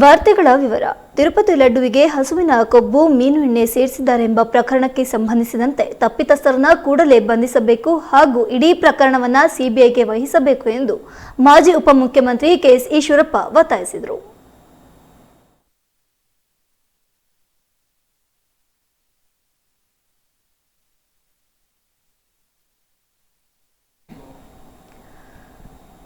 ವಾರ್ತೆಗಳ ವಿವರ. ತಿರುಪತಿ ಲಡ್ಡುವಿಗೆ ಹಸುವಿನ ಕೊಬ್ಬು, ಮೀನು ಎಣ್ಣೆ ಸೇರಿಸಿದ್ದಾರೆಂಬ ಪ್ರಕರಣಕ್ಕೆ ಸಂಬಂಧಿಸಿದಂತೆ ತಪ್ಪಿತಸ್ಥರನ್ನ ಕೂಡಲೇ ಬಂಧಿಸಬೇಕು ಹಾಗೂ ಇಡೀ ಪ್ರಕರಣವನ್ನ ಸಿಬಿಐಗೆ ವಹಿಸಬೇಕು ಎಂದು ಮಾಜಿ ಉಪಮುಖ್ಯಮಂತ್ರಿ ಕೆಎಸ್ ಈಶ್ವರಪ್ಪ ಒತ್ತಾಯಿಸಿದರು.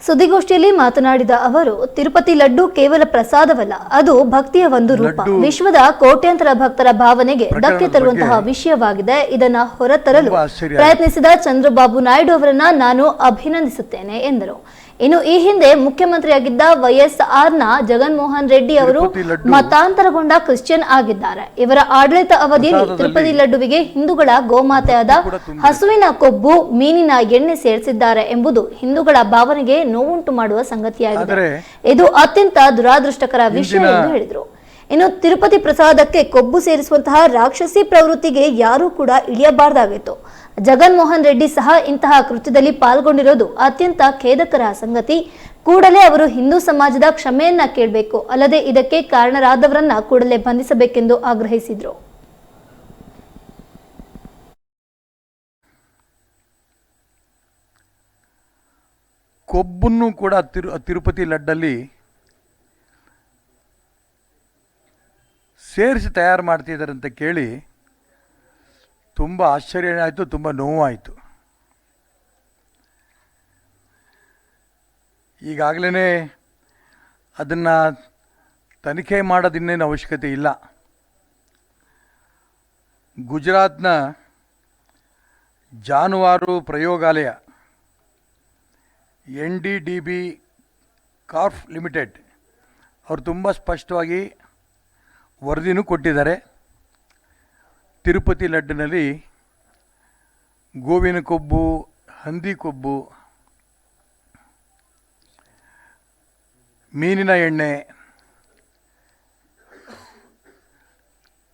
ಸುದ್ದಿಗೋಷ್ಠಿಯಲ್ಲಿ ಮಾತನಾಡಿದ ಅವರು ತಿರುಪತಿ ಲಡ್ಡು ಕೇವಲ ಪ್ರಸಾದವಲ್ಲ ಅದು ಭಕ್ತಿಯ ಒಂದು ರೂಪ. ವಿಶ್ವದ ಕೋಟ್ಯಾಂತರ ಭಕ್ತರ ಭಾವನೆಗೆ ಧಕ್ಕೆ ತರುವಂತಹ ವಿಷಯವಾಗಿದೆ. ಇದನ್ನ ಹೊರತರಲು ಪ್ರಯತ್ನಿಸಿದ ಚಂದ್ರಬಾಬು ನಾಯ್ಡು ಅವರನ್ನ ನಾನು ಅಭಿನಂದಿಸುತ್ತೇನೆ ಎಂದರು. ಇನ್ನು ಈ ಹಿಂದೆ ಮುಖ್ಯಮಂತ್ರಿಯಾಗಿದ್ದ ವೈಎಸ್ಆರ್ನ ಜಗನ್ಮೋಹನ್ ರೆಡ್ಡಿ ಅವರು ಮತಾಂತರಗೊಂಡ ಕ್ರಿಶ್ಚಿಯನ್ ಆಗಿದ್ದಾರೆ. ಇವರ ಆಡಳಿತ ಅವಧಿಯಲ್ಲಿ ತಿರುಪತಿ ಲಡ್ಡುವಿಗೆ ಹಿಂದೂಗಳ ಗೋಮಾತೆಯಾದ ಹಸುವಿನ ಕೊಬ್ಬು ಮೀನಿನ ಎಣ್ಣೆ ಸೇರಿಸಿದ್ದಾರೆ ಎಂಬುದು ಹಿಂದೂಗಳ ಭಾವನೆಗೆ ನೋವುಂಟು ಮಾಡುವ ಸಂಗತಿಯಾಗಿದೆ. ಇದು ಅತ್ಯಂತ ದುರಾದೃಷ್ಟಕರ ವಿಷಯ ಎಂದು ಹೇಳಿದರು. ಇನ್ನು ತಿರುಪತಿ ಪ್ರಸಾದಕ್ಕೆ ಕೊಬ್ಬು ಸೇರಿಸುವಂತಹ ರಾಕ್ಷಸಿ ಪ್ರವೃತ್ತಿಗೆ ಯಾರೂ ಕೂಡ ಇಳಿಯಬಾರ್ದಾಗಿತ್ತು. ಜಗನ್ಮೋಹನ್ ರೆಡ್ಡಿ ಸಹ ಇಂತಹ ಕೃತ್ಯದಲ್ಲಿ ಪಾಲ್ಗೊಂಡಿರೋದು ಅತ್ಯಂತ ಖೇದಕರ ಸಂಗತಿ. ಕೂಡಲೇ ಅವರು ಹಿಂದೂ ಸಮಾಜದ ಕ್ಷಮೆಯನ್ನ ಕೇಳಬೇಕು. ಅಲ್ಲದೆ ಇದಕ್ಕೆ ಕಾರಣರಾದವರನ್ನ ಕೂಡಲೇ ಬಂಧಿಸಬೇಕೆಂದು ಆಗ್ರಹಿಸಿದ್ರು. ಕೊಬ್ಬನ್ನು ಕೂಡ ತಿರು, ತಿರುಪತಿ ಲಡ್ಡಲ್ಲಿ ಸೇರಿಸಿ ತಯಾರು ಮಾಡ್ತಿದ್ದಾರೆ ಅಂತ ಕೇಳಿ ತುಂಬ ಆಶ್ಚರ್ಯ ಆಯಿತು, ತುಂಬ ನೋವಾಯಿತು. ಈಗಾಗಲೇ ಅದನ್ನು ತನಿಖೆ ಮಾಡೋದಿನ್ನೇನು ಅವಶ್ಯಕತೆ ಇಲ್ಲ. ಗುಜರಾತ್ನ ಜಾನುವಾರು ಪ್ರಯೋಗಾಲಯ, N D D B corp limited, ಅವರು ತುಂಬ ಸ್ಪಷ್ಟವಾಗಿ ವರದಿನೂ ಕೊಟ್ಟಿದ್ದಾರೆ. ತಿರುಪತಿ ಲಡ್ಡಿನಲ್ಲಿ ಗೋವಿನ ಕೊಬ್ಬು, ಹಂದಿ ಕೊಬ್ಬು, ಮೀನಿನ ಎಣ್ಣೆ,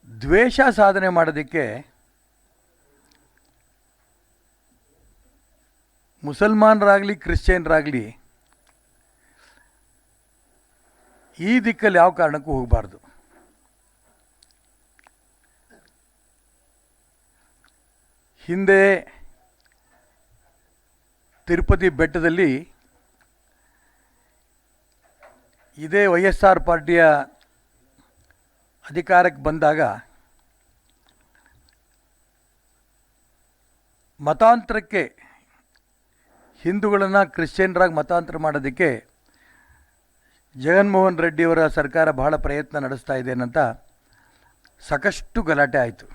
ದ್ವೇಷ ಸಾಧನೆ ಮಾಡೋದಕ್ಕೆ ಮುಸಲ್ಮಾನರಾಗಲಿ, ಕ್ರಿಶ್ಚಿಯನ್ರಾಗಲಿ ಈ ದಿಕ್ಕಲ್ಲಿ ಯಾವ ಕಾರಣಕ್ಕೂ ಹೋಗಬಾರ್ದು. ಹಿಂದೆ ತಿರುಪತಿ ಬೆಟ್ಟದಲ್ಲಿ ಇದೇ ವೈ ಎಸ್ ಆರ್ ಪಾರ್ಟಿಯ ಅಧಿಕಾರಕ್ಕೆ ಬಂದಾಗ ಮತಾಂತರಕ್ಕೆ ಹಿಂದೂಗಳನ್ನು ಕ್ರಿಶ್ಚಿಯನ್ರಾಗಿ ಮತಾಂತರ ಮಾಡೋದಕ್ಕೆ ಜಗನ್ಮೋಹನ್ ರೆಡ್ಡಿಯವರ ಸರ್ಕಾರ ಬಹಳ ಪ್ರಯತ್ನ ನಡೆಸ್ತಾ ಇದೆ ಅಂತ ಸಾಕಷ್ಟು ಗಲಾಟೆ ಆಯಿತು.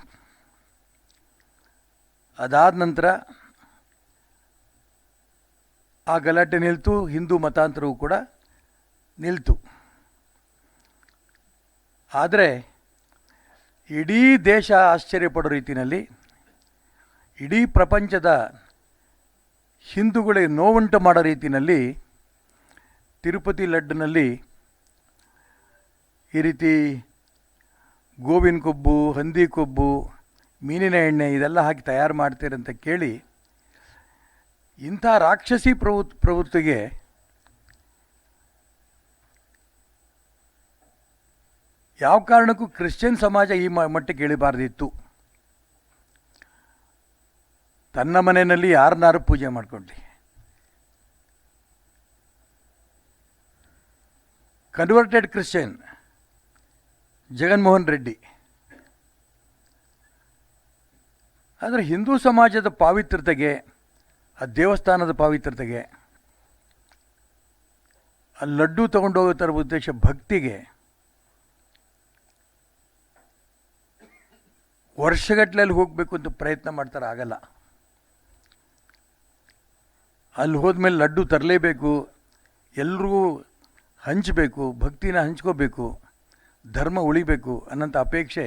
ಅದಾದ ನಂತರ ಆ ಗಲಾಟೆ ನಿಲ್ತು, ಹಿಂದೂ ಮತಾಂತರವು ಕೂಡ ನಿಲ್ತು. ಆದರೆ ಇಡೀ ದೇಶ ಆಶ್ಚರ್ಯಪಡೋ ರೀತಿಯಲ್ಲಿ ಇಡೀ ಪ್ರಪಂಚದ ಹಿಂದೂಗಳಿಗೆ ನೋವುಂಟು ಮಾಡೋ ರೀತಿಯಲ್ಲಿ ತಿರುಪತಿ ಲಡ್ಡಿನಲ್ಲಿ ಈ ರೀತಿ ಗೋವಿನ ಕೊಬ್ಬು, ಹಂದಿ ಕೊಬ್ಬು ಮೀನಿನ ಎಣ್ಣೆ ಇದೆಲ್ಲ ಹಾಕಿ ತಯಾರು ಮಾಡ್ತೀರಂತ ಕೇಳಿ ಇಂಥ ರಾಕ್ಷಸಿ ಪ್ರವೃತ್ ಪ್ರವೃತ್ತಿಗೆ ಯಾವ ಕಾರಣಕ್ಕೂ ಕ್ರಿಶ್ಚಿಯನ್ ಸಮಾಜ ಈ ಮಟ್ಟಕ್ಕೆ ಇಳಿಬಾರ್ದಿತ್ತು. ತನ್ನ ಮನೆಯಲ್ಲಿ ಯಾರನ್ನಾರು ಪೂಜೆ ಮಾಡ್ಕೊಳ್ಳಿ ಕನ್ವರ್ಟೆಡ್ ಕ್ರಿಶ್ಚಿಯನ್ ಜಗನ್ಮೋಹನ್ ರೆಡ್ಡಿ. ಆದರೆ ಹಿಂದೂ ಸಮಾಜದ ಪಾವಿತ್ರತೆಗೆ ಆ ದೇವಸ್ಥಾನದ ಪಾವಿತ್ರತೆಗೆ ಆ ಲಡ್ಡು ತಗೊಂಡೋಗೋ ಥರ ಉದ್ದೇಶ ಭಕ್ತಿಗೆ ವರ್ಷಗಟ್ಟಲೆಯಲ್ಲಿ ಹೋಗಬೇಕು ಅಂತ ಪ್ರಯತ್ನ ಮಾಡ್ತಾರೆ, ಆಗಲ್ಲ. ಅಲ್ಲಿ ಹೋದ್ಮೇಲೆ ಲಡ್ಡು ತರಲೇಬೇಕು, ಎಲ್ರಿಗೂ ಹಂಚಬೇಕು, ಭಕ್ತಿನ ಹಂಚ್ಕೋಬೇಕು, ಧರ್ಮ ಉಳಿಬೇಕು ಅನ್ನೋಂಥ ಅಪೇಕ್ಷೆ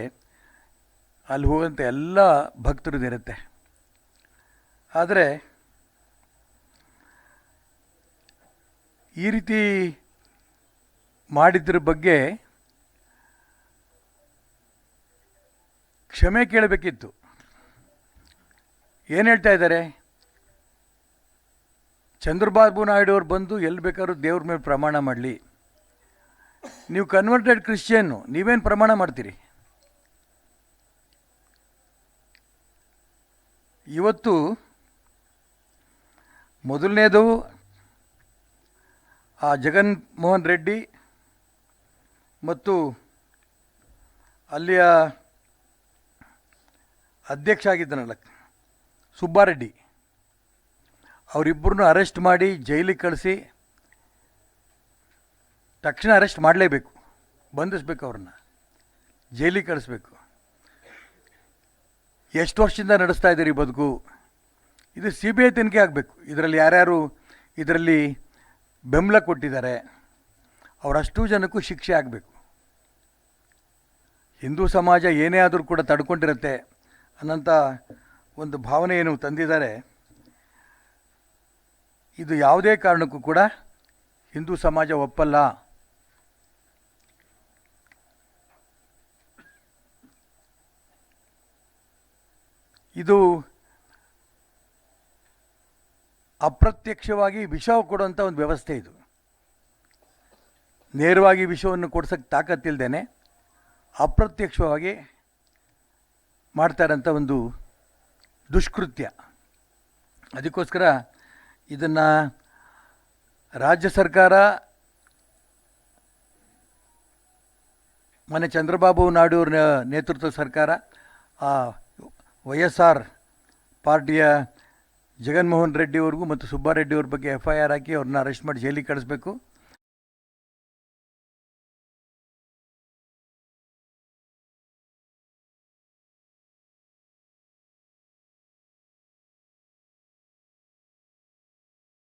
ಅಲ್ಲಿ ಹೋಗುವಂಥ ಎಲ್ಲ ಭಕ್ತರದಿರುತ್ತೆ ಆದರೆ ಈ ರೀತಿ ಮಾಡಿದ್ರ ಬಗ್ಗೆ ಕ್ಷಮೆ ಕೇಳಬೇಕಿತ್ತು. ಏನು ಹೇಳ್ತಾ ಇದ್ದಾರೆ? ಚಂದ್ರಬಾಬು ನಾಯ್ಡು ಅವ್ರು ಬಂದು ಎಲ್ಲಿ ಬೇಕಾದ್ರೂ ದೇವ್ರ ಮೇಲೆ ಪ್ರಮಾಣ ಮಾಡಲಿ. ನೀವು ಕನ್ವರ್ಟೆಡ್ ಕ್ರಿಶ್ಚಿಯನ್ನು ನೀವೇನು ಪ್ರಮಾಣ ಮಾಡ್ತೀರಿ? ಇವತ್ತು ಮೊದಲನೇದು ಆ ಜಗನ್ ಮೋಹನ್ ರೆಡ್ಡಿ ಮತ್ತು ಅಲ್ಲಿಯ ಅಧ್ಯಕ್ಷ ಆಗಿದ್ದನಲ್ಲ ಸುಬ್ಬಾರೆಡ್ಡಿ ಅವರಿಬ್ಬರನ್ನು ಅರೆಸ್ಟ್ ಮಾಡಿ ಜೈಲಿಗೆ ಕಳಿಸಿ ತಕ್ಷಣ ಅರೆಸ್ಟ್ ಮಾಡಲೇಬೇಕು, ಬಂಧಿಸ್ಬೇಕು ಅವ್ರನ್ನ, ಜೈಲಿಗೆ ಕಳಿಸ್ಬೇಕು. ಎಷ್ಟು ವರ್ಷದಿಂದ ನಡೆಸ್ತಾ ಇದ್ದೀರಿ ಬದುಕು? ಇದು ಸಿ ಬಿ ಐ ತನಿಖೆ ಆಗಬೇಕು. ಇದರಲ್ಲಿ ಯಾರ್ಯಾರು ಇದರಲ್ಲಿ ಬೆಂಬಲ ಕೊಟ್ಟಿದ್ದಾರೆ, ಅವರಷ್ಟು ಜನಕ್ಕೂ ಶಿಕ್ಷೆ ಆಗಬೇಕು. ಹಿಂದೂ ಸಮಾಜ ಏನೇ ಆದರೂ ಕೂಡ ತಡ್ಕೊಂಡಿರುತ್ತೆ ಅನ್ನೋಂಥ ಒಂದು ಭಾವನೆ ಏನು ತಂದಿದ್ದಾರೆ. ಇದು ಯಾವುದೇ ಕಾರಣಕ್ಕೂ ಕೂಡ ಹಿಂದೂ ಸಮಾಜ ಒಪ್ಪಲ್ಲ. ಇದು ಅಪ್ರತ್ಯಕ್ಷವಾಗಿ ವಿಷ ಕೊಡುವಂಥ ಒಂದು ವ್ಯವಸ್ಥೆ ಇದು. ನೇರವಾಗಿ ವಿಷವನ್ನು ಕೊಡ್ಸೋಕ್ಕೆ ತಾಕತ್ತಿಲ್ದೇನೆ ಅಪ್ರತ್ಯಕ್ಷವಾಗಿ ಮಾಡ್ತಾರಂಥ ಒಂದು ದುಷ್ಕೃತ್ಯ. ಅದಕ್ಕೋಸ್ಕರ ಇದನ್ನು ರಾಜ್ಯ ಸರ್ಕಾರ ಮೊನ್ನೆ ಚಂದ್ರಬಾಬು ನಾಯ್ಡು ನೇತೃತ್ವದ ಸರ್ಕಾರ ವೈ ಎಸ್ ಆರ್ ಪಾರ್ಟಿಯ ಜಗನ್ಮೋಹನ್ ರೆಡ್ಡಿಯವ್ರಿಗೂ ಮತ್ತು ಸುಬ್ಬಾರೆಡ್ಡಿಯವ್ರ ಬಗ್ಗೆ ಎಫ್ ಐ ಆರ್ ಹಾಕಿ ಅವ್ರನ್ನ ಅರೆಸ್ಟ್ ಮಾಡಿ ಜೈಲಿಗೆ ಕಳಿಸ್ಬೇಕು.